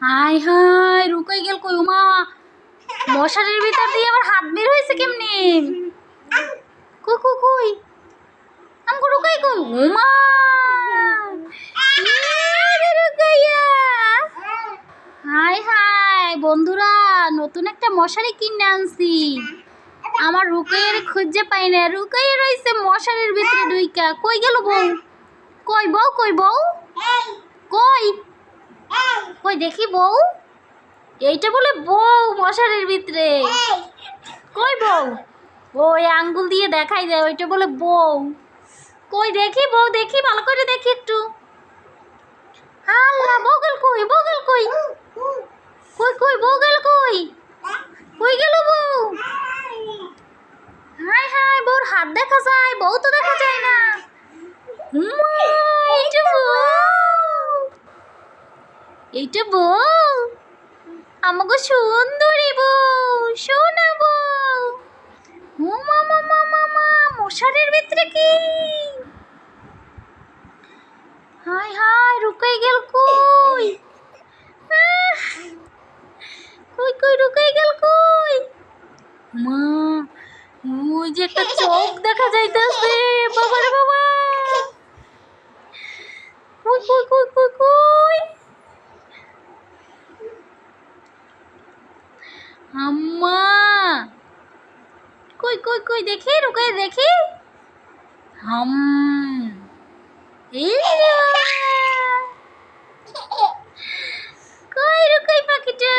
High high রুকাই গেল কই উমা? মশারির ভিতর দিয়ে আবার হাত বের হয়েছে কেমনি? কই কই কই? আমগো রুকাই কই উমা! হাই হাই বন্ধুরা, নতুন একটা মশারি কিনে আনছি। আমার রুকাইয়ের খুঁজে পাই না, রুকাইয়া রইছে মশারির ভিতরে ডুইকা কই গেল বউ? কই বউ কই বউ? কই দেখি বউ? এইটা বলে বউ মশারির ভিতরে। কই বউ? ওই আঙ্গুল দিয়ে দেখাই দেয় ওইটা বলে বউ। কই দেখি বউ দেখি ভালো করে দেখি একটু। আল্লাহ বগল কই বগল কই? কই কই বগল কই? কই গেল বউ? হাই হাই বউর হাত দেখা যায় বউ তো দেখা যায় না। উম্মা, এইটা বউ এইটা বউ আমাকে সুন্দরী বউ, সোনা বউ। ও মামা মামা মা মশারির ভিতরে কি? হাই হাই রুকাই গেল কই? কই কই, রুকাই গেল কই? মা, ওই যে একটা চোখ দেখা যাইতেছে, বাবা রে, বাবা। কই কই কই কই কই? আম্মা! কই কই কই দেখি রুকাই দেখি। হাম! এই। কই রুকাই পাখিটা?